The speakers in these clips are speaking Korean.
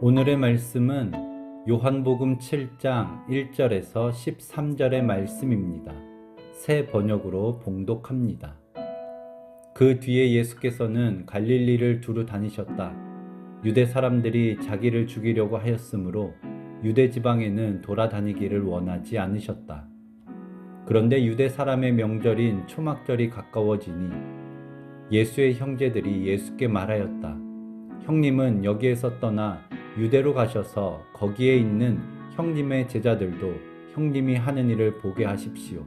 오늘의 말씀은 요한복음 7장 1절에서 13절의 말씀입니다. 새 번역으로 봉독합니다. 그 뒤에 예수께서는 갈릴리를 두루 다니셨다. 유대 사람들이 자기를 죽이려고 하였으므로 유대 지방에는 돌아다니기를 원하지 않으셨다. 그런데 유대 사람의 명절인 초막절이 가까워지니 예수의 형제들이 예수께 말하였다. 형님은 여기에서 떠나 유대로 가셔서 거기에 있는 형님의 제자들도 형님이 하는 일을 보게 하십시오.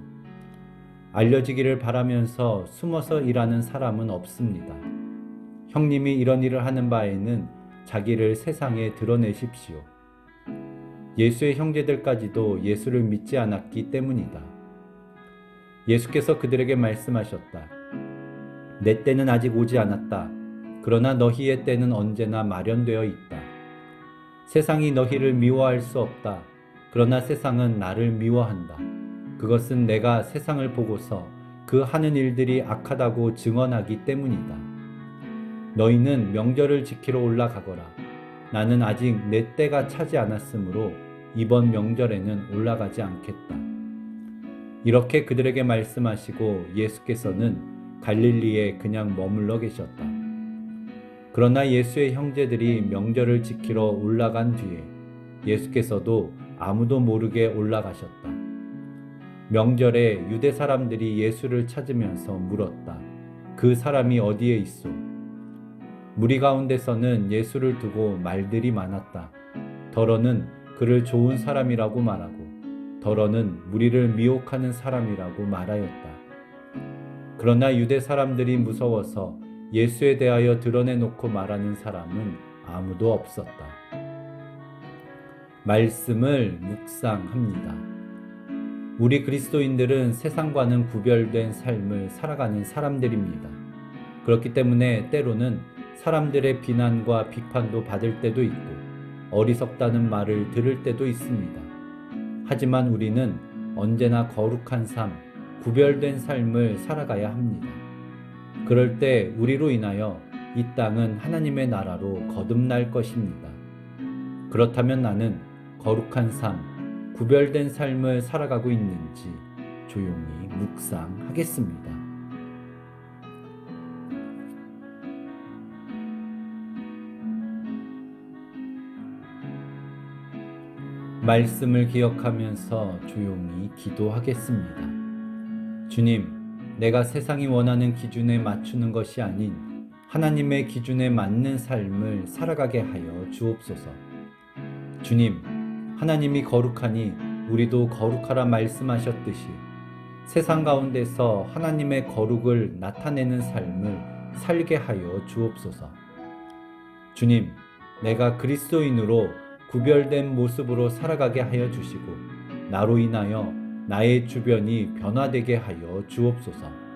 알려지기를 바라면서 숨어서 일하는 사람은 없습니다. 형님이 이런 일을 하는 바에는 자기를 세상에 드러내십시오. 예수의 형제들까지도 예수를 믿지 않았기 때문이다. 예수께서 그들에게 말씀하셨다. 내 때는 아직 오지 않았다. 그러나 너희의 때는 언제나 마련되어 있다. 세상이 너희를 미워할 수 없다. 그러나 세상은 나를 미워한다. 그것은 내가 세상을 보고서 그 하는 일들이 악하다고 증언하기 때문이다. 너희는 명절을 지키러 올라가거라. 나는 아직 내 때가 차지 않았으므로 이번 명절에는 올라가지 않겠다. 이렇게 그들에게 말씀하시고 예수께서는 갈릴리에 그냥 머물러 계셨다. 그러나 예수의 형제들이 명절을 지키러 올라간 뒤에 예수께서도 아무도 모르게 올라가셨다. 명절에 유대 사람들이 예수를 찾으면서 물었다. 그 사람이 어디에 있소? 무리 가운데서는 예수를 두고 말들이 많았다. 더러는 그를 좋은 사람이라고 말하고, 더러는 무리를 미혹하는 사람이라고 말하였다. 그러나 유대 사람들이 무서워서 예수에 대하여 드러내놓고 말하는 사람은 아무도 없었다. 말씀을 묵상합니다. 우리 그리스도인들은 세상과는 구별된 삶을 살아가는 사람들입니다. 그렇기 때문에 때로는 사람들의 비난과 비판도 받을 때도 있고 어리석다는 말을 들을 때도 있습니다. 하지만 우리는 언제나 거룩한 삶, 구별된 삶을 살아가야 합니다. 그럴 때 우리로 인하여 이 땅은 하나님의 나라로 거듭날 것입니다. 그렇다면 나는 거룩한 삶, 구별된 삶을 살아가고 있는지 조용히 묵상하겠습니다. 말씀을 기억하면서 조용히 기도하겠습니다. 주님, 내가 세상이 원하는 기준에 맞추는 것이 아닌 하나님의 기준에 맞는 삶을 살아가게 하여 주옵소서. 주님, 하나님이 거룩하니 우리도 거룩하라 말씀하셨듯이 세상 가운데서 하나님의 거룩을 나타내는 삶을 살게 하여 주옵소서. 주님, 내가 그리스도인으로 구별된 모습으로 살아가게 하여 주시고 나로 인하여 나의 주변이 변화되게 하여 주옵소서.